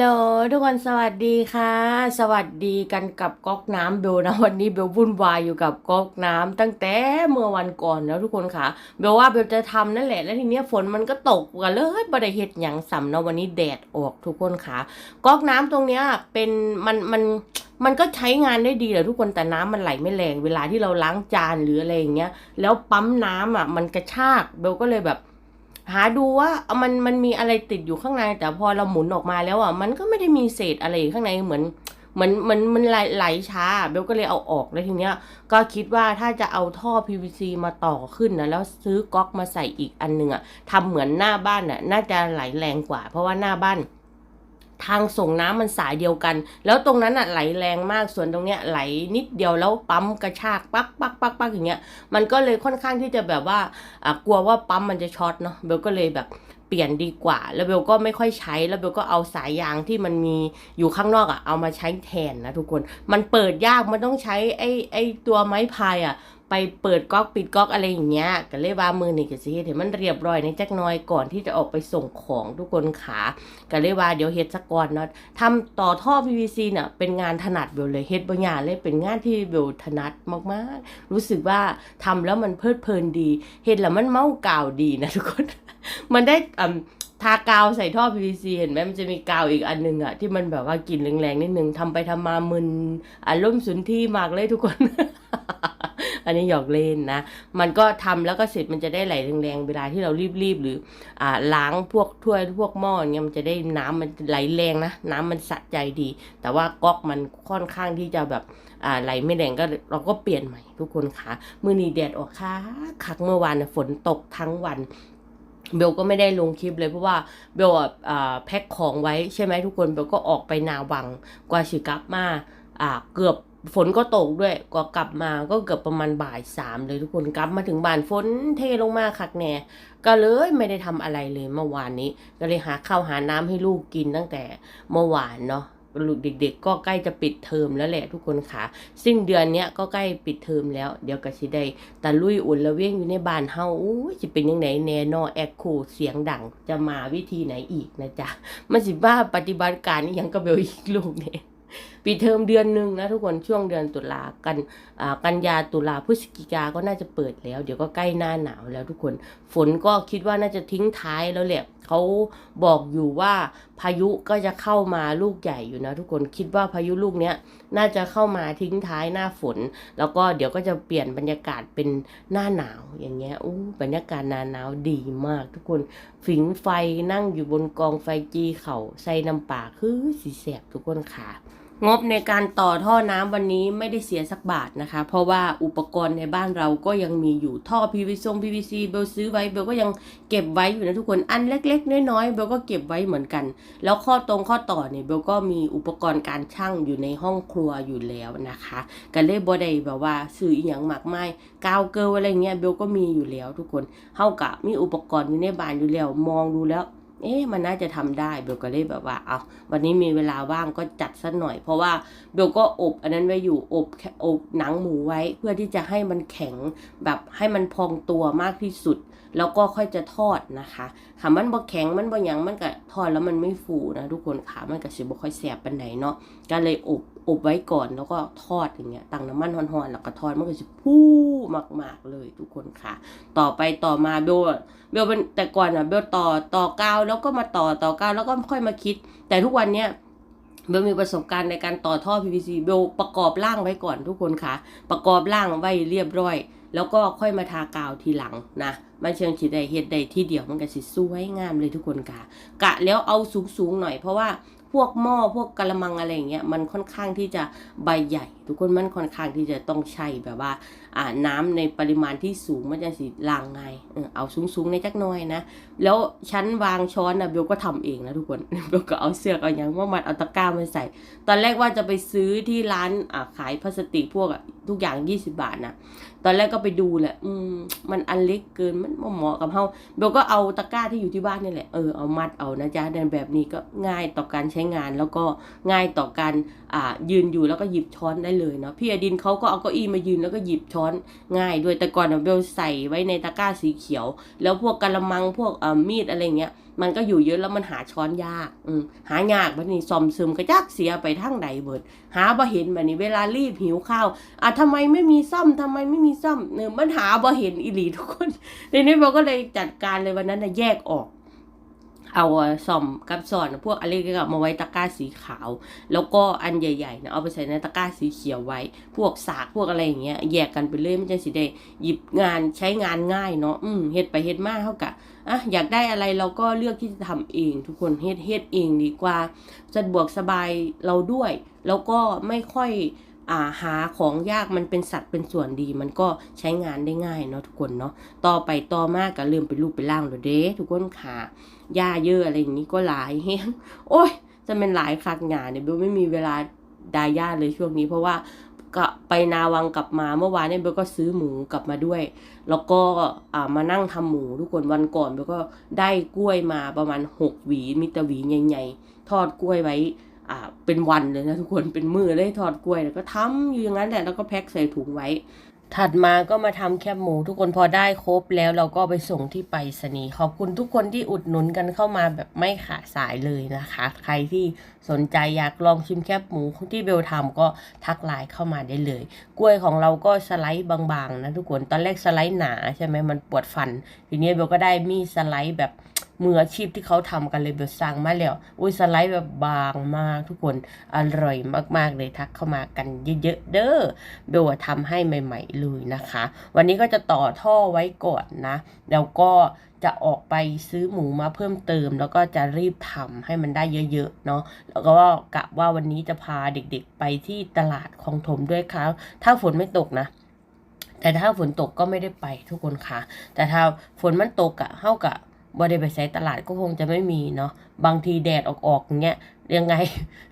ลโหลทุกคนสวัสดีค่ะ สวัสดีกันกับก๊อกน้ำเบลนะวันนี้เบลวุ่นวายอยู่กับก๊อกน้ำตั้งแต่เมื่อวันก่อนแล้วทุกคนค่ะเบลว่าเบลจะทำนั่นแหละแล้วทีเนี้ยฝนมันก็ตกกันเลยบริเหตุอย่างสำเนาะวันนี้แดดออกทุกคนค่ะก๊อกน้ำตรงเนี้ยเป็นมันมันมันก็ใช้งานได้ดีแหละทุกคนแต่น้ำมันไหลไม่แรงเวลาที่เราล้างจานหรืออะไรอย่างเงี้ยแล้วปั๊มน้ำอะมันกระชากเบลก็เลยแบบ หาดูว่ามันมันมีอะไรติดอยู่ข้างใน แต่พอเราหมุนออกมาแล้วอะมันก็ไม่ได้มีเศษอะไรข้างในเหมือนเหมือนมันมันไหลไหลช้าเบลก็เลยเอาออกแล้วทีเนี้ย ก็คิดว่าถ้าจะเอาท่อ PVC มาต่อขึ้นนะแล้วซื้อก๊อกมาใส่อีกอันหนึ่งอะทำเหมือนหน้าบ้านอะน่าจะไหลแรงกว่า เพราะว่าหน้าบ้าน ทางส่งน้ำมันสายเดียวกัน แล้วตรงนั้นอะไหลแรงมากส่วนตรงเนี้ยไหลนิดเดียวแล้วปั๊มกระชากปักปักปักปักอย่างเงี้ยมันก็เลยค่อนข้างที่จะแบบว่าอะกลัวว่าปั๊มมันจะช็อตเนาะเบลก็เลยแบบเปลี่ยนดีกว่า แล้วเบลก็ไม่ค่อยใช้ แล้วเบลก็เอาสายยางที่มันมีอยู่ข้างนอกอะ่ะ เอามาใช้แทนนะทุกคน มันเปิดยาก มันต้องใช้ไอ้ไอ้ตัวไม้พายอะ่ะ ไปเปิดก๊อกปิดก๊อกอะไรอย่างเงี้ยก็เลยว่ามือนี่ก็สิเฮ็ดให้มันเรียบร้อยในจักหน้อยก่อนที่จะออกไปส่งของทุกคนขาก็เลยว่าเดี๋ยวเฮ็ดสักก่อนเนาะทำต่อท่อ PVC เนี่ยเป็นงานถนัดเบลเลยเฮ็ดบางอย่างเลยเป็นงานที่เบลถนัดมากๆ รู้สึกว่าทำแล้วมันเพลิดเพลินดีเห็นแล้วมันเมากาวดีนะทุกคน มันได้อ่าทากาวใส่ท่อ PVC เห็นไหมมันจะมีกาวอีกอันหนึงอะที่มันแบบว่ากลิ่นแรงๆนิดนึงทำไปทำมามึนอารมณ์สุนที่มากเลยทุกคน อันนี้หยอกเล่นนะ มันก็ทำแล้วก็เสร็จมันจะได้ไหลแรงๆ เวลาที่เรารีบๆ หรืออ่าล้างพวกถ้วยพวกหม้ออย่างเงี้ยมันจะได้น้ำมันไหลแรงนะ น้ำมันสะใจดี แต่ว่าก๊อกมันค่อนข้างที่จะแบบอ่าไหลไม่แรงก็เราก็เปลี่ยนใหม่ทุกคนค่ะมือนีแดดออกค่ะคักเมื่อวานนะฝนตกทั้งวันเบลก็ไม่ได้ลงคลิปเลยเพราะว่าเบลอะอ่าแพ็คของไว้ใช่ไหมทุกคนเบลก็ออกไปนาวังกว่าสิกับมาอ่าเกือบ ฝนก็ตกด้วยกว่ากลับมาก็เกือบประมาณบ่ายสามเลยทุกคนกลับมาถึงบ้านฝนเทลงมาคักแน่ก็เลยไม่ได้ทำอะไรเลยเมื่อวานนี้ ก็เลยหาข้าวหาน้ำให้ลูกกินตั้งแต่เมื่อวานเนาะลูกเด็ก ๆ ก็ใกล้จะปิดเทอมแล้วแหละทุกคนค่ะ สิ้นเดือนเนี้ยก็ใกล้ปิดเทอมแล้ว เดี๋ยวก็สิได้ตะลุยอุ่นละเว้งอยู่ในบ้านเฮาอู้สิเป็นยังไงแน่นอแอคโคเสียงดังจะมาวิธีไหนอีกนะจ๊ะมันสิว่าปฏิบัติการนี่ยังกับเบลอีกลูกเนี่ย ปิดเทอมเดือนหนึ่งนะทุกคนช่วงเดือนตุลากันอ่ากันยาตุลาพฤศจิกาก็น่าจะเปิดแล้ว เดี๋ยวก็ใกล้หน้าหนาวแล้วทุกคน ฝนก็คิดว่าน่าจะทิ้งท้ายแล้วแหละเขาบอกอยู่ว่าพายุก็จะเข้ามาลูกใหญ่อยู่นะทุกคนคิดว่าพายุลูกเนี้ยน่าจะเข้ามาทิ้งท้ายหน้าฝน แล้วก็เดี๋ยวก็จะเปลี่ยนบรรยากาศเป็นหน้าหนาวอย่างเงี้ยอู้บรรยากาศหน้าหนาวดีมาก ทุกคนฝิงไฟนั่งอยู่บนกองไฟจีเข่าใส่น้ำปลาคือสีแสบทุกคนค่ะ งบในการต่อท่อน้ำวันนี้ไม่ได้เสียสักบาทนะคะ เพราะว่าอุปกรณ์ในบ้านเราก็ยังมีอยู่ท่อ PVC ง PVC เบลซื้อไว้เบลก็ยังเก็บไว้อยู่นะทุกคนอันเล็ก ๆ น้อยๆเบลก็เก็บไว้เหมือนกัน แล้วข้อตรงข้อต่อเนี่ยเบลก็มีอุปกรณ์การช่างอยู่ในห้องครัวอยู่แล้วนะคะกันเลยบ่ได้แบบว่าซื้ออีหยังมากไมายกาวเกลอะไรเงี้ยเบลก็มีอยู่แล้วทุกคนเฮากะมีอุปกรณ์อยู่ในบ้านอยู่แล้วมองดูแล้ว เอ๊ะมันน่าจะทำได้เบลก็เลยแบบว่าเอาวันนี้มีเวลาว่างก็จัดสักหน่อย เพราะว่าเบลก็อบอันนั้นไว้อยู่อบอบหนังหมูไว้ เพื่อที่จะให้มันแข็งแบบให้มันพองตัวมากที่สุด แล้วก็ค่อยจะทอดนะคะค่ะมันบ่แข็งมันบ่หยังมันก็ทอดแล้วมันไม่ฟูนะทุกคนค่ะมันก็สิบ่ค่อยแสบปานใดเนาะก็เลยอบ อบไว้ก่อนแล้วก็ทอดอย่างเงี้ยตั้งน้ำมันร้อนๆแล้วก็ทอดมันก็สิฟูมาก ๆเลยทุกคนค่ะ ต่อไปต่อมาเบลเบลเป็นแต่ก่อนอะเบลต่อต่อกาวแล้วก็มาต่อต่อกาวแล้วก็ค่อยมาคิด แต่ทุกวันเนี้ยเบลมีประสบการณ์ในการต่อท่อ PVC เบลประกอบร่างไว้ก่อนทุกคนค่ะ ประกอบร่างไว้เรียบร้อย แล้วก็ค่อยมาทากาวทีหลังนะมันเชิงฉีดได้เฮ็ดได้ที่เดียวมันก็สิสวยงามเลยทุกคนค่ะ กะแล้วเอาสูงๆหน่อยเพราะว่า พวกหม้อพวกกะละมังอะไรอย่างเงี้ยมันค่อนข้างที่จะใบใหญ่ ทุกคนมันค่อนข้างที่จะต้องใช้แบบว่าอ่าน้ำในปริมาณที่สูงมันจะสิลางไงเออเอาสูงๆในจักหน้อยนะ แล้วชั้นวางช้อนนะเบลก็ทำเองนะทุกคนเบลก็เอาเสื้อกเอาอย่างว่ามันเอาตะกร้ามาใส่ ตอนแรกว่าจะไปซื้อที่ร้านอ่าขายพลาสติกพวกอะทุกอย่าง 20 บาทนะ ตอนแรกก็ไปดูแหละ อืม มันอันเล็กเกินมันบ่เหมาะกับเฮาเบลก็เอาตะกร้าที่อยู่ที่บ้านนี่แหละ เออ เอามัดเอานะจ๊ะเดินแบบนี้ก็ง่ายต่อการใช้งานแล้วก็ง่ายต่อการอ่ายืนอยู่แล้วก็หยิบช้อนได้เลยเนาะ พี่อดินเขาก็เอาเก้าอี้มายืนแล้วก็หยิบช้อนง่ายด้วย แต่ก่อนเบลใส่ไว้ในตะกร้าสีเขียว แล้วพวกกระมังพวกอ่อมีดอะไรเงี้ย มันก็อยู่เยอะแล้วมันหาช้อนยากอืหายากบัดนี้ซอมซึมกระจักเสียไปทั้งใดเบิด หาบ่เห็นบัดนี้เวลารีบหิวข้าวอะทำไมไม่มีซ่อมทำไมไม่มีซ่อมเนี่ยมันหาบ่เห็นอีหลีทุกคนทีนี้เราก็เลยจัดการเลยวันนั้นนะแยกออก เอาซ่อมกับสอนพวกอะไรก็มาไว้ตะกร้าสีขาว แล้วก็อันใหญ่ๆนะเอาไปใส่ในตะกร้าสีเขียวไว้ พวกสากพวกอะไรอย่างเงี้ยแยกกันไปเลยไมันจะสิได้หยิบงานใช้งานง่ายเนาะอืมเฮ็ดไปเฮ็ดมาเท่ากับอะอยากได้อะไรเราก็เลือกที่จะทำเอง ทุกคนเฮ็ดเฮ็ดเองดีกว่าสะดวกสบายเราด้วย แล้วก็ไม่ค่อยาหาของยากมันเป็นสัดเป็นส่วนดี มันก็ใช้งานได้ง่ายเนาะทุกคนเนาะต่อไปต่อมากก็เริ่มเป็นรูปเป็นร่างแล้วเด้ทุกคนค่ะหญ้าเยอะอะไรอย่างนี้ก็หลายแฮงโอ้ยจะเป็นหลายคักหยาเนี่ยเบลไม่มีเวลาดาย่าเลยช่วงนี้เพราะว่าก็ไปนาวังกลับมาเมื่อวานเนี่ยเบลก็ซื้อหมูกลับมาด้วย แล้วก็อ่ามานั่งทำหมูทุกคนวันก่อนเบลก็ได้กล้วยมาประมาณหกหวีมีต่หวีใหญ่ๆทอดกล้วยไว้ เป็นวันเลยนะทุกคนเป็นมือเลยทอดกล้วยแล้วก็ทำอยู่อย่างนั้นแหละแล้วก็แพ็คใส่ถุงไว้ ถัดมาก็มาทำแคบหมูทุกคนพอได้ครบแล้วเราก็ไปส่งที่ไปรษณีย์ขอบคุณทุกคนที่อุดหนุนกันเข้ามาแบบไม่ขาดสายเลยนะคะ ใครที่สนใจอยากลองชิมแคบหมูที่เบลทำก็ทักไลน์เข้ามาได้เลย กล้วยของเราก็สไลด์บางๆนะทุกคนตอนแรกสไลด์หนาใช่ไหมมันปวดฟัน ทีนี้เบลก็ได้มีสไลด์แบบ มืออาชีพที่เขาทำกันเลยเบลสั่งมาแล้วอุ้ยสไลด์แบบบางมากทุกคนอร่อยมากๆเลยทักเข้ามากันเยอะๆเด้อเบลอะทำให้ใหม่ ๆ เลยนะคะ วันนี้ก็จะต่อท่อไว้ก่อนนะ แล้วก็จะออกไปซื้อหมูมาเพิ่มเติม แล้วก็จะรีบทำให้มันได้เยอะๆเนาะแล้วก็กะว่าวันนี้จะพาเด็กๆไปที่ตลาดคลองถมด้วยครับถ้าฝนไม่ตกนะ แต่ถ้าฝนตกก็ไม่ได้ไปทุกคนค่ะ แต่ถ้าฝนมันตกอะเท่ากับ บ่ได้ไปใช้ตลาดก็คงจะไม่มีเนาะบางทีแดดออกๆอย่างเงี้ยยังไง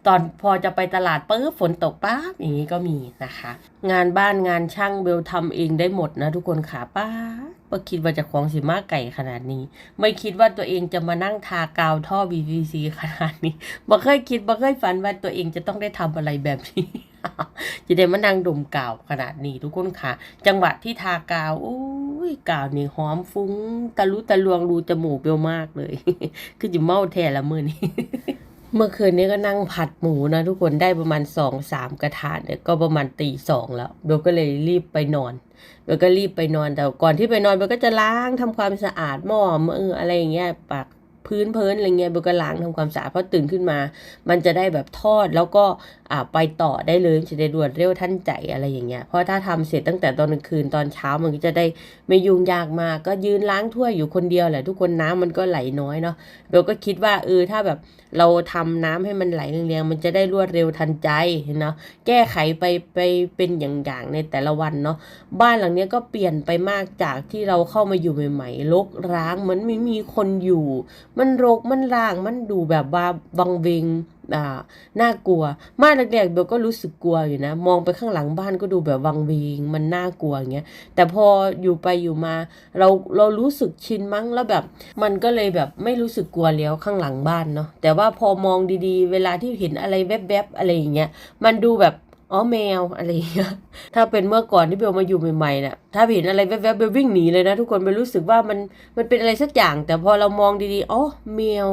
ตอนพอจะไปตลาดปุ๊บฝนตกปั๊บอย่างนี้ก็มีนะคะ งานบ้านงานช่างเบลทำเองได้หมดนะทุกคนขาป้าบ่คิดว่าจะของสิมาไก่ขนาดนี้ ไม่คิดว่าตัวเองจะมานั่งทากาวท่อ VVC ขนาดนี้บ่เคยคิดบ่เคยฝันว่าตัวเองจะต้องได้ทำอะไรแบบนี้จะได้มานั่งดมกาวขนาดนี้ทุกคนค่ะ จังหวะที่ทากาวโอ้ ยกาวนี่หอมฟุ้งตะลุตะลวงรูจมูกเบลมากเลย คือจะเมาแท้ละมือนี่เมื่อคืนนี้ก็นั่งผัดหมูนะทุกคนได้ประมาณสองสามกระทะเนี่ยก็ประมาณตีสองแล้วเบลก็เลยรีบไปนอนเบลก็รีบไปนอนแต่ก่อนที่ไปนอนเบลก็จะล้างทำความสะอาดหม้อมืออะไรอย่างเงี้ยปาก พื้นเพลินอะไรเงี้ยเบลก็ล้างทำความสะอาดเพราะตื่นขึ้นมา มันจะได้แบบทอดแล้วก็อ่าไปต่อได้เลยจะได้รวดเร็วทันใจอะไรอย่างเงี้ยเพราะถ้าทำเสร็จตั้งแต่ตอนกลางคืนตอนเช้ามันก็จะได้ไม่ยุ่งยากมาก ก็ยืนล้างถ้วยอยู่คนเดียวแหละทุกคนน้ำมันก็ไหลน้อยเนาะเบลก็คิดว่าเออถ้าแบบเราทำน้ำให้มันไหลเรียงๆมันจะได้รวดเร็วทันใจเนาะแก้ไขไปไปเป็นอย่างๆในแต่ละวันเนาะบ้านหลังเนี้ยก็เปลี่ยนไปมากจากที่เราเข้ามาอยู่ใหม่ๆรกร้างเหมือนไม่มีคนอยู่มันรกมันร่าง มันดูแบบว่าวังเวงอ่าน่ากลัว มาแรกๆเบลก็รู้สึกกลัวอยู่นะ มองไปข้างหลังบ้านก็ดูแบบวังเวง มันน่ากลัวอย่างเงี้ย แต่พออยู่ไปอยู่มา เราเรารู้สึกชินมั้งแล้วแบบ มันก็เลยแบบไม่รู้สึกกลัวแล้วข้างหลังบ้านเนาะ แต่ว่าพอมองดีๆ เวลาที่เห็นอะไรแวบๆอะไรอย่างเงี้ย มันดูแบบอ๋อแมวอะไรอย่างเงี้ย ถ้าเป็นเมื่อก่อนที่เบลมาอยู่ใหม่ๆน่ะถ้าเห็นอะไรแวบๆเบลวิ่งหนีเลยนะทุกคนเบลรู้สึกว่ามันมันเป็นอะไรสักอย่าง แต่พอเรามองดีๆอ๋อแมว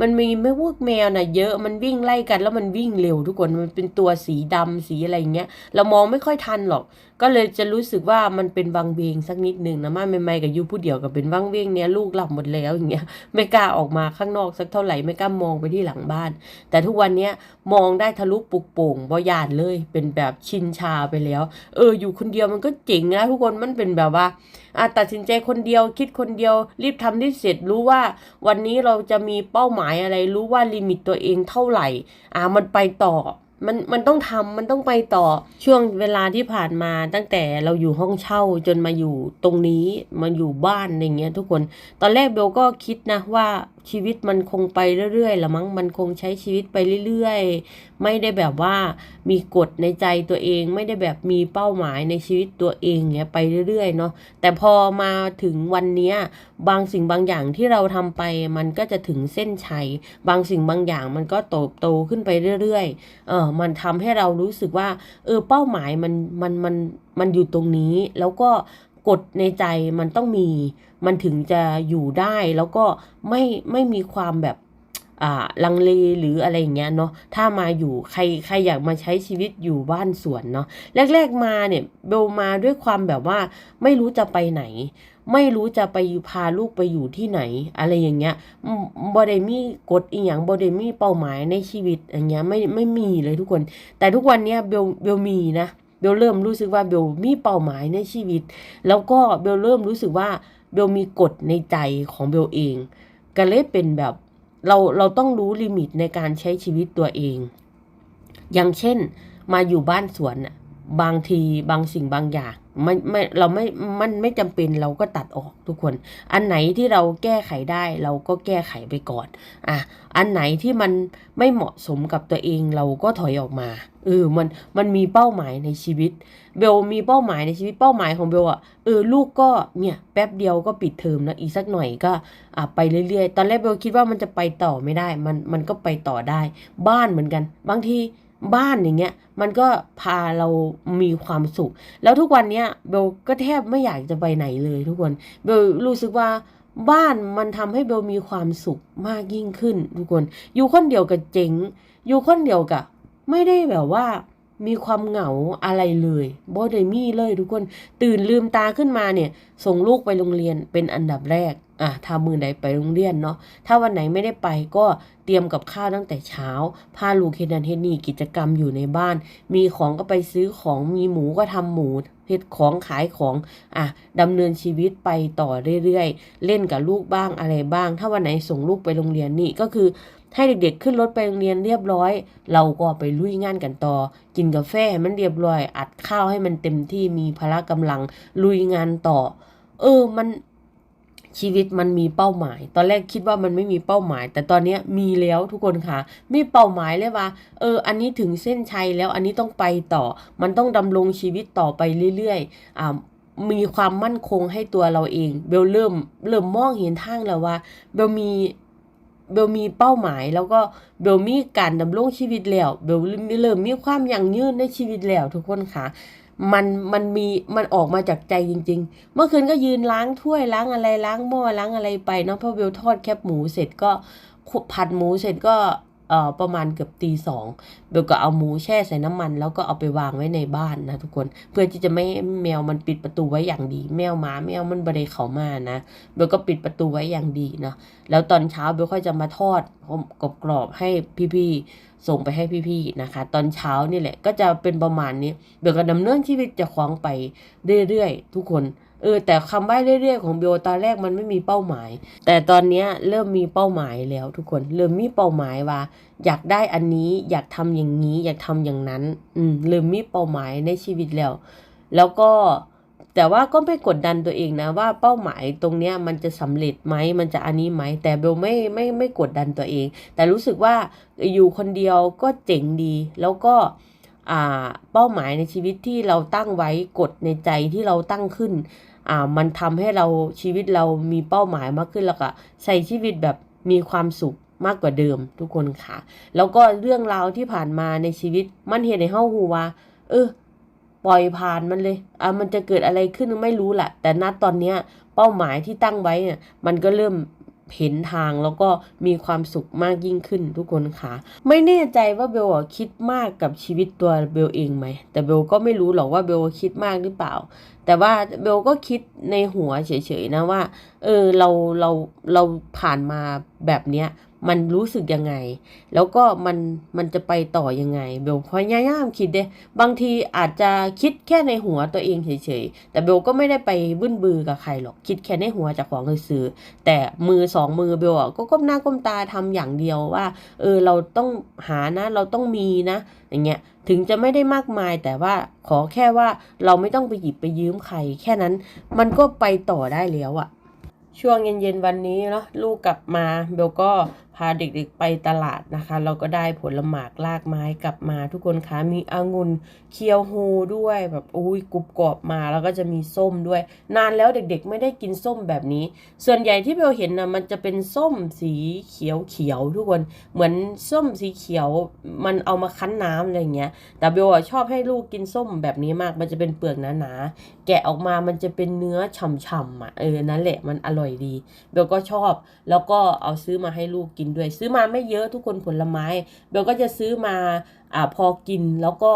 มันมีไม่พวกแมวน่ะเยอะมันวิ่งไล่กันแล้วมันวิ่งเร็ว ทุกคนมันเป็นตัวสีดำสีอะไรอย่างเงี้ยเรามองไม่ค่อยทันหรอก ก็เลยจะรู้สึกว่ามันเป็นวังเวงสักนิดหนึ่งนะมาใหม่ๆกับยูผู้เดียวกับเป็นวังเวงเนี้ยลูกหลับหมดแล้วอย่างเงี้ยไม่กล้าออกมาข้างนอกสักเท่าไหร่ไม่กล้ามองไปที่หลังบ้าน แต่ทุกวันเนี้ยมองได้ทะลุปุกโป่งบ่ยานเลย เป็นแบบชินชาไปแล้ว เอออยู่คนเดียวมันก็เจ๋งนะทุกคนมันเป็นแบบว่าอะตัดสินใจคนเดียวคิดคนเดียว รีบทำที่เสร็จรู้ว่าวันนี้เราจะมีเป้าหมายอะไรรู้ว่าลิมิตตัวเองเท่าไหร่ อ่ามันไปต่อ มันมันต้องทำมันต้องไปต่อช่วงเวลาที่ผ่านมาตั้งแต่เราอยู่ห้องเช่าจนมาอยู่ตรงนี้มาอยู่บ้านอะไรเงี้ยทุกคน ตอนแรกเบลก็คิดนะว่าชีวิตมันคงไปเรื่อยๆละมั้งมันคงใช้ชีวิตไปเรื่อยๆ ไม่ได้แบบว่ามีกฎในใจตัวเอง ไม่ได้แบบมีเป้าหมายในชีวิตตัวเองเนี้ยไปเรื่อยๆเนาะแต่พอมาถึงวันเนี้ย บางสิ่งบางอย่างที่เราทำไปมันก็จะถึงเส้นชัย บางสิ่งบางอย่างมันก็โตโตขึ้นไปเรื่อยๆ เออมันทำให้เรารู้สึกว่า เออเป้าหมายมันมันมันมันอยู่ตรงนี้ แล้วก็กฎในใจมันต้องมี มันถึงจะอยู่ได้แล้วก็ไม่ไม่มีความแบบอ่าลังเลหรืออะไรอย่างเงี้ยเนาะถ้ามาอยู่ใครใครอยากมาใช้ชีวิตอยู่บ้านสวนเนาะแรก ๆมาเนี่ยเบลมาด้วยความแบบว่าไม่รู้จะไปไหน ไม่รู้จะไปพาลูกไปอยู่ที่ไหน อะไรอย่างเงี้ยอืมบอดมีกฎอีหยังบอดมีเป้าหมายในชีวิตอย่างเงี้ยไม่ไม่มีเลยทุกคน แต่ทุกวันเนี้ยเบลเบลมีนะเบลเริ่มรู้สึกว่าเบลมีเป้าหมายในชีวิต แล้วก็เบลเริ่มรู้สึกว่าเบลมีกฎในใจของเบลเองก็เลยเป็นแบบเราเราต้องรู้ลิมิตในการใช้ชีวิตตัวเอง อย่างเช่น มาอยู่บ้านสวนนะบางทีบางสิ่งบางอย่าง ไม่ไม่เราไม่มันไม่จำเป็นเราก็ตัดออกทุกคน อันไหนที่เราแก้ไขได้เราก็แก้ไขไปก่อนอะอันไหนที่มันไม่เหมาะสมกับตัวเองเราก็ถอยออกมาเออมันมันมีเป้าหมายในชีวิต เบลมีเป้าหมายในชีวิตเป้าหมายของเบลอะเออลูกก็เนี่ยแป๊บเดียวก็ปิดเทอมแล้วอีกสักหน่อยก็อะไปเรื่อยๆ ตอนแรกเบลคิดว่ามันจะไปต่อไม่ได้ มันมันก็ไปต่อได้ บ้านเหมือนกัน บางที บ้านอย่างเงี้ยมันก็พาเรามีความสุข แล้วทุกวันเนี้ยเบลก็แทบไม่อยากจะไปไหนเลยทุกคนเบลรู้สึกว่าบ้านมันทำให้เบลมีความสุขมากยิ่งขึ้น ทุกคน อยู่คนเดียวกับเจ๋ง อยู่คนเดียวกับไม่ได้แบบว่ามีความเหงาอะไรเลยบ่ได้มีเลยทุกคนตื่นลืมตาขึ้นมาเนี่ย ส่งลูกไปโรงเรียนเป็นอันดับแรกอะถ้ามือใดไปโรงเรียนเนาะถ้าวันไหนไม่ได้ไปก็เตรียมกับข้าวตั้งแต่เช้าพาลูกเฮดนันเฮนี่กิจกรรมอยู่ในบ้าน มีของก็ไปซื้อของมีหมูก็ทำหมูเฮ็ดของขายของอะดำเนินชีวิตไปต่อเรื่อยๆ เล่นกับลูกบ้างอะไรบ้าง ถ้าวันไหนส่งลูกไปโรงเรียนนี่ก็คือให้เด็กๆ ขึ้นรถไปโรงเรียนเรียบร้อย เราก็ไปลุยงานกันต่อ กินกาแฟให้มันเรียบร้อย อัดข้าวให้มันเต็มที่มีพละกำลังลุยงานต่อ เออมัน ชีวิตมันมีเป้าหมาย ตอนแรกคิดว่ามันไม่มีเป้าหมาย แต่ตอนนี้มีแล้วทุกคนค่ะมีเป้าหมายเลยว่า เออ อันนี้ถึงเส้นชัยแล้วอันนี้ต้องไปต่อ มันต้องดำรงชีวิตต่อไปเรื่อยๆอ่ามีความมั่นคงให้ตัวเราเอง เบลเริ่มเริ่มมองเห็นทางแล้วว่า เบลมีเบลมีเป้าหมายแล้วก็เบลมีการดำรงชีวิตแล้วเบลเริ่มมีความยั่งยืนในชีวิตแล้วทุกคนค่ะ มันมันมีมันออกมาจากใจจริง ๆ เมื่อคืนก็ยืนล้างถ้วยล้างอะไรล้างหม้อล้างอะไรไปเนาะพระเบลทอดแคบหมูเสร็จก็ผัดหมูเสร็จก็ เอ่อประมาณเกือบตีสองเบลก็เอาหมูแช่ใส่น้ำมัน แล้วก็เอาไปวางไว้ในบ้านนะทุกคน เพื่อที่จะไม่ให้แมวมันปิดประตูไว้อย่างดี แมวหมาแมวมันบริเขามานะเบลก็ปิดประตูไว้อย่างดีนะแล้วตอนเช้าเบลค่อยจะมาทอดกรอบๆให้พี่ๆส่งไปให้พี่ๆนะคะ ตอนเช้านี่แหละก็จะเป็นประมาณนี้เบลก็ดำเนินชีวิตจะคว้างไปเรื่อยๆทุกคน เออแต่คำว่าเรื่อยๆของเบลตอนแรกมันไม่มีเป้าหมาย แต่ตอนนี้เริ่มมีเป้าหมายแล้วทุกคนเริ่มมีเป้าหมายว่า อยากได้อันนี้อยากทำอย่างนี้ อยากทำอย่างนั้น อืมเริ่มมีเป้าหมายในชีวิตแล้ว แล้วก็แต่ว่าก็ไม่กดดันตัวเองนะว่าเป้าหมายตรงเนี้ยมันจะสำเร็จไหมมันจะอันนี้ไหมแต่เบลไม่ไม่ไม่กดดันตัวเอง แต่รู้สึกว่าอยู่คนเดียวก็เจ๋งดี แล้วก็อ่าเป้าหมายในชีวิตที่เราตั้งไว้กฎในใจที่เราตั้งขึ้น อ่ามันทำให้เราชีวิตเรามีเป้าหมายมากขึ้นแล้วก็ใส่ชีวิตแบบมีความสุขมากกว่าเดิมทุกคนค่ะ แล้วก็เรื่องราวที่ผ่านมาในชีวิตมันเห็นในเฮาหูว่า เออปล่อยผ่านมันเลยอะมันจะเกิดอะไรขึ้นไม่รู้แหละแต่ณตอนเนี้ยเป้าหมายที่ตั้งไว้เนี่ยมันก็เริ่ม เห็นทางแล้วก็มีความสุขมากยิ่งขึ้นทุกคนค่ะ ไม่แน่ใจว่าเบลคิดมากกับชีวิตตัวเบลเองไหม แต่เบลก็ไม่รู้หรอกว่าเบลคิดมากหรือเปล่า แต่ว่าเบลก็คิดในหัวเฉยๆนะว่า เออเราเราเราผ่านมาแบบเนี้ย มันรู้สึกยังไง แล้วก็มันมันจะไปต่อยังไงเบลพยายามคิดเด้บางทีอาจจะคิดแค่ในหัวตัวเองเฉยๆ แต่เบลก็ไม่ได้ไปบึ้นบือกับใครหรอก คิดแค่ในหัวจากของซื้อแต่มือสองมือเบลก็ก้มหน้าก้มตาทำอย่างเดียวว่า เออเราต้องหานะ เราต้องมีนะ อย่างเงี้ยถึงจะไม่ได้มากมายแต่ว่าขอแค่ว่าเราไม่ต้องไปหยิบไปยืมใคร แค่นั้น มันก็ไปต่อได้แล้วอะช่วงเย็นๆวันนี้เนาะลูกกลับมาเบลก็พาเด็กๆไปตลาดนะคะ เราก็ได้ผลหมากลากไม้กลับมา ทุกคนคะมีองุ่นเคียวโฮด้วยแบบอุ้ยกรุบกรอบมาแล้วก็จะมีส้มด้วย นานแล้วเด็กๆ ไม่ได้กินส้มแบบนี้ ส่วนใหญ่ที่เบลเห็นนะมันจะเป็นส้มสีเขียวเขียวทุกคน เหมือนส้มสีเขียวมันเอามาคั้นน้ำอะไรเงี้ย แต่เบลชอบให้ลูกกินส้มแบบนี้มาก มันจะเป็นเปลือกหนาๆแกะออกมามันจะเป็นเนื้อฉ่ำๆอะเออนั่นแหละมันอร่อยดีเบลก็ชอบแล้วก็เอาซื้อมาให้ลูกกินด้วย ซื้อมาไม่เยอะทุกคนผลไม้เบลก็จะซื้อมาอ่าพอกินแล้วก็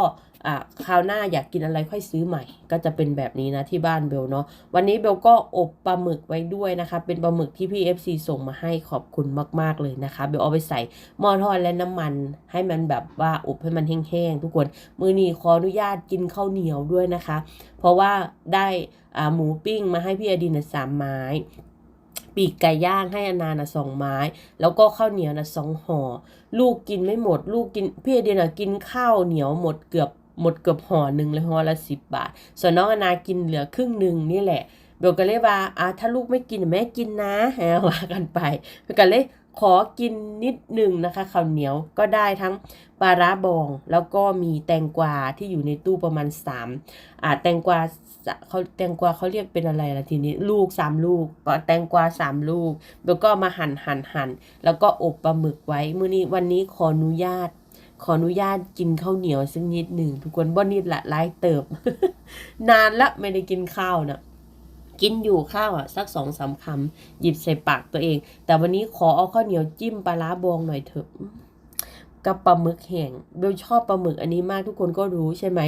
อ่าคราวหน้าอยากกินอะไรค่อยซื้อใหม่ ก็จะเป็นแบบนี้นะที่บ้านเบลเนาะวันนี้เบลก็อบปลาหมึกไว้ด้วยนะคะ เป็นปลาหมึกที่พี่ FC ส่งมาให้ขอบคุณมาก ๆเลยนะคะเบลเอาไปใส่หม้อทอดและน้ำมันให้มันแบบว่าอบให้มันแห้งๆทุกคนมือนี้ขออนุญาตกินข้าวเหนียวด้วยนะคะ เพราะว่าได้อ่าหมูปิ้งมาให้พี่อดินสามไม้ ปีกไก่ย่างให้อนานะสองไม้ แล้วก็ข้าวเหนียวนะสองห่อ ลูกกินไม่หมด ลูกกินพี่เดียนะกินข้าวเหนียวหมดเกือบหมดเกือบห่อหนึ่งเลยห่อละสิบบาท ส่วนน้องอนากินเหลือครึ่งหนึ่งนี่แหละเบลก็เลยว่าอะถ้าลูกไม่กินแม่กินนะแหวว่ากันไปเบลก็เลย ขอกินนิดหนึ่งนะคะข้าวเหนียวก็ได้ทั้งปลาร้าบอง แล้วก็มีแตงกวาที่อยู่ในตู้ประมาณสามอ่าแตงกวาเขาแตงกวาเขาเรียกเป็นอะไรล่ะทีนี้ลูกสามลูกแตงกวาสามลูกเบลก็มาหั่นหั่นหั่นแล้วก็อบปลาหมึกไว้มื้อนี้วันนี้ขออนุญาตขออนุญาตกินข้าวเหนียวสักนิดหนึ่งทุกคนบ่นิดละหลายเติบ นานละไม่ได้กินข้าวนะ กินอยู่ข้าวอะสักสองสามคำหยิบใส่ปากตัวเอง แต่วันนี้ขอเอาข้าวเหนียวจิ้มปลาร้าบองหน่อยเถอะกับปลาหมึกแห้งเบลชอบปลาหมึกอันนี้มากทุกคนก็รู้ใช่ไหม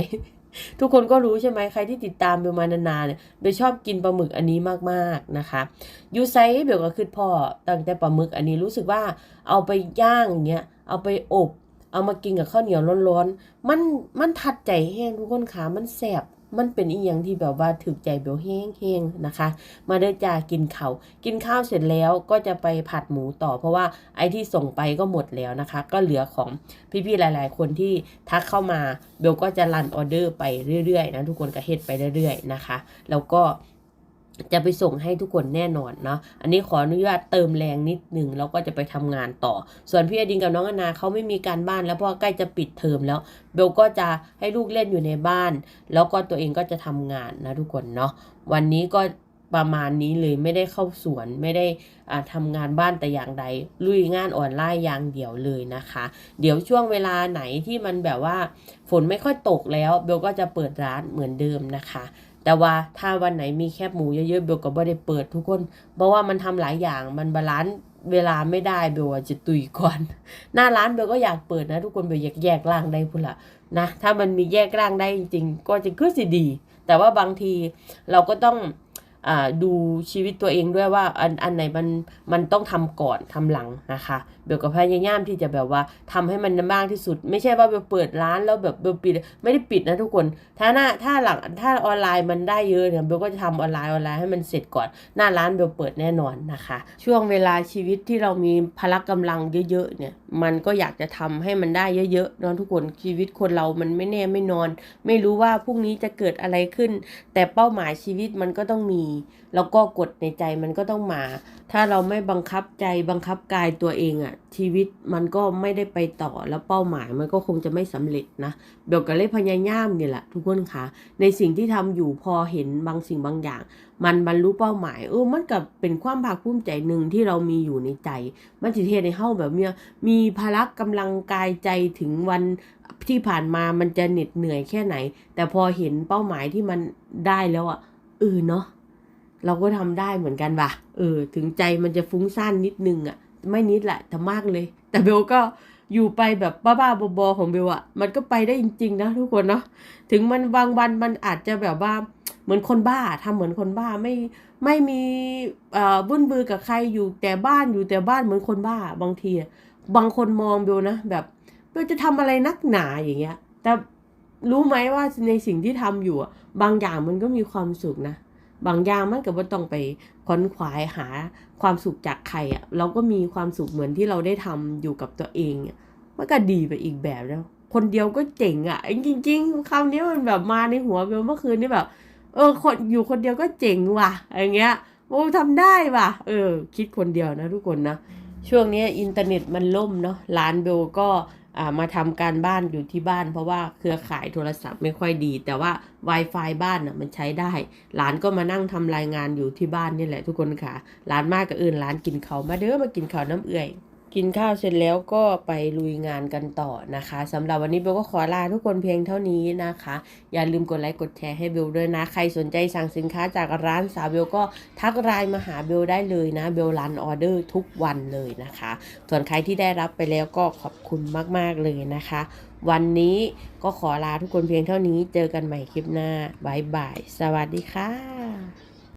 ทุกคนก็รู้ใช่ไหมใครที่ติดตามเบลมานานๆเนี่ยเบลชอบกินปลาหมึกอันนี้มากๆนะคะยูไซเบลก็คือพ่อตั้งแต่ปลาหมึกอันนี้รู้สึกว่าเอาไปย่างอย่างเงี้ยเอาไปอบ เอามากินกับข้าวเหนียวร้อนๆมันมันทัดใจแห้งทุกคนขามันแสบ มันเป็นอีหยังที่แบบว่าถึกใจเบลแห้งๆนะคะ มาเด้อจ้ากินเข่ากินข้าวเสร็จแล้วก็จะไปผัดหมูต่อ เพราะว่าไอ้ที่ส่งไปก็หมดแล้วนะคะ ก็เหลือของพี่ๆหลาย ๆ คนที่ทักเข้ามาเบลก็จะรันออเดอร์ไปเรื่อยๆนะทุกคนก็เฮ็ดไปเรื่อยๆนะคะ แล้วก็ จะไปส่งให้ทุกคนแน่นอนเนาะ อันนี้ขออนุญาตเติมแรงนิดหนึ่งแล้วก็จะไปทำงานต่อ ส่วนพี่อดินกับน้องอนาเขาไม่มีการบ้าน แล้วเพราะว่าใกล้จะปิดเทอมแล้ว เบลก็จะให้ลูกเล่นอยู่ในบ้าน แล้วก็ตัวเองก็จะทำงานนะทุกคนเนาะ วันนี้ก็ประมาณนี้เลยไม่ได้เข้าสวนไม่ได้อ่าทำงานบ้านแต่อย่างใด ลุยงานออนไลน์อย่างเดียวเลยนะคะ เดี๋ยวช่วงเวลาไหนที่มันแบบว่า ฝนไม่ค่อยตกแล้วเบลก็จะเปิดร้านเหมือนเดิมนะคะ แต่ว่าถ้าวันไหนมีแคบหมูเยอะๆเบลก็ไม่ได้เปิดทุกคนเพราะว่ามันทำหลายอย่างมันบาลานซ์เวลาไม่ได้เบลจะตุยก่อน หน้าร้านเบลก็อยากเปิดนะทุกคนเบลอยากแยกร่างได้พุ่นละนะถ้ามันมีแยกร่างได้จริง ๆ ก็จะคือสิดี แต่ว่าบางทีเราก็ต้อง ดูชีวิตตัวเองด้วยว่าอันอันไหนมันมันต้องทำก่อนทำหลังนะคะเบลก็พยายามที่จะแบบว่าทำให้มันมากที่สุด ไม่ใช่ว่าเบลเปิดร้านแล้วแบบเบลปิดไม่ได้ปิดนะทุกคน ถ้าหน้าถ้าหลังถ้าออนไลน์มันได้เยอะเนี่ยเบลก็จะทำออนไลน์ออนไลน์ให้มันเสร็จก่อน หน้าร้านเบลเปิดแน่นอนนะคะ ช่วงเวลาชีวิตที่เรามีพละกำลังเยอะๆเนี่ยมันก็อยากจะทำให้มันได้เยอะๆนอะทุกคนชีวิตคนเรามันไม่แน่ไม่นอน ไม่รู้ว่าพรุ่งนี้จะเกิดอะไรขึ้น แต่เป้าหมายชีวิตมันก็ต้องมีแล้วก็กฎในใจมันก็ต้องมา ถ้าเราไม่บังคับใจบังคับกายตัวเองอะชีวิตมันก็ไม่ได้ไปต่อแล้วเป้าหมายมันก็คงจะไม่สำเร็จนะเบลก็เลยพยายามเนี่ยแหละทุกคนคะในสิ่งที่ทำอยู่พอเห็นบางสิ่งบางอย่าง มันบรรลุเป้าหมายเออมันกับเป็นความภาคภูมิใจหนึ่งที่เรามีอยู่ในใจ มันสิเทศในเฮาแบบเนี้ยมีพละกำลังกายใจถึงวันที่ผ่านมามันจะเหน็ดเหนื่อยแค่ไหน แต่พอเห็นเป้าหมายที่มันได้แล้วอะเออเนาะ เราก็ทำได้เหมือนกันว่ะ เออ ถึงใจมันจะฟุ้งซ่านนิดนึงอะไม่นิดแหละแต่มากเลย แต่เบลก็อยู่ไปแบบบ้าๆบอๆของเบลอะมันก็ไปได้จริงๆนะทุกคนเนาะ ถึงมันบางวันมันอาจจะแบบว่าเหมือนคนบ้าทำเหมือนคนบ้าไม่ไม่มีเอ่อบุ้นบือกับใครอยู่แต่บ้านอยู่แต่บ้านเหมือนคนบ้าบางทีอะบางคนมองเบลนะแบบเบลจะทำอะไรนักหนาอย่างเงี้ย แต่รู้ไหมว่าในสิ่งที่ทำอยู่อะบางอย่างมันก็มีความสุขนะ บางอย่างมันก็บ่ต้องไปค้นขวายหาความสุขจากใครอะ่ะ เราก็มีความสุขเหมือนที่เราได้ทำอยู่กับตัวเองอมันก็ดีไปอีกแบบแล้ว คนเดียวก็เจ๋งอะ่ะจริง ๆคำนี้มันแบบมาในหัวเบลเมื่อคืนนี่แบบ เออคนอยู่คนเดียวก็เจ๋งว่ะอย่างเงี้ยโอ้ทำได้ว่ะ เออ คิดคนเดียวนะทุกคนนะ ช่วงนี้อินเทอร์เน็ตมันล่มเนาะร้านเบลก็ มาทำการบ้านอยู่ที่บ้าน เพราะว่าเครือข่ายโทรศัพท์ไม่ค่อยดี แต่ว่า Wi-Fi บ้านน่ะมันใช้ได้ หลานก็มานั่งทำรายงานอยู่ที่บ้านนี่แหละทุกคนค่ะ หลานมากกับอื่นหลานกินเขาวมาเด้อมากินข้าวน้ำเอื่อย กินข้าวเสร็จแล้วก็ไปลุยงานกันต่อนะคะสำหรับวันนี้เบลก็ขอลาทุกคนเพียงเท่านี้นะคะ อย่าลืมกดไลค์กดแชร์ให้เบลด้วยนะ ใครสนใจสั่งสินค้าจากร้านสาวเบลก็ทักไลน์มาหาเบลได้เลยนะ เบลรันออเดอร์ทุกวันเลยนะคะ ส่วนใครที่ได้รับไปแล้วก็ขอบคุณมาก ๆ เลยนะคะ วันนี้ก็ขอลาทุกคนเพียงเท่านี้ เจอกันใหม่คลิปหน้าบายบายสวัสดีค่ะ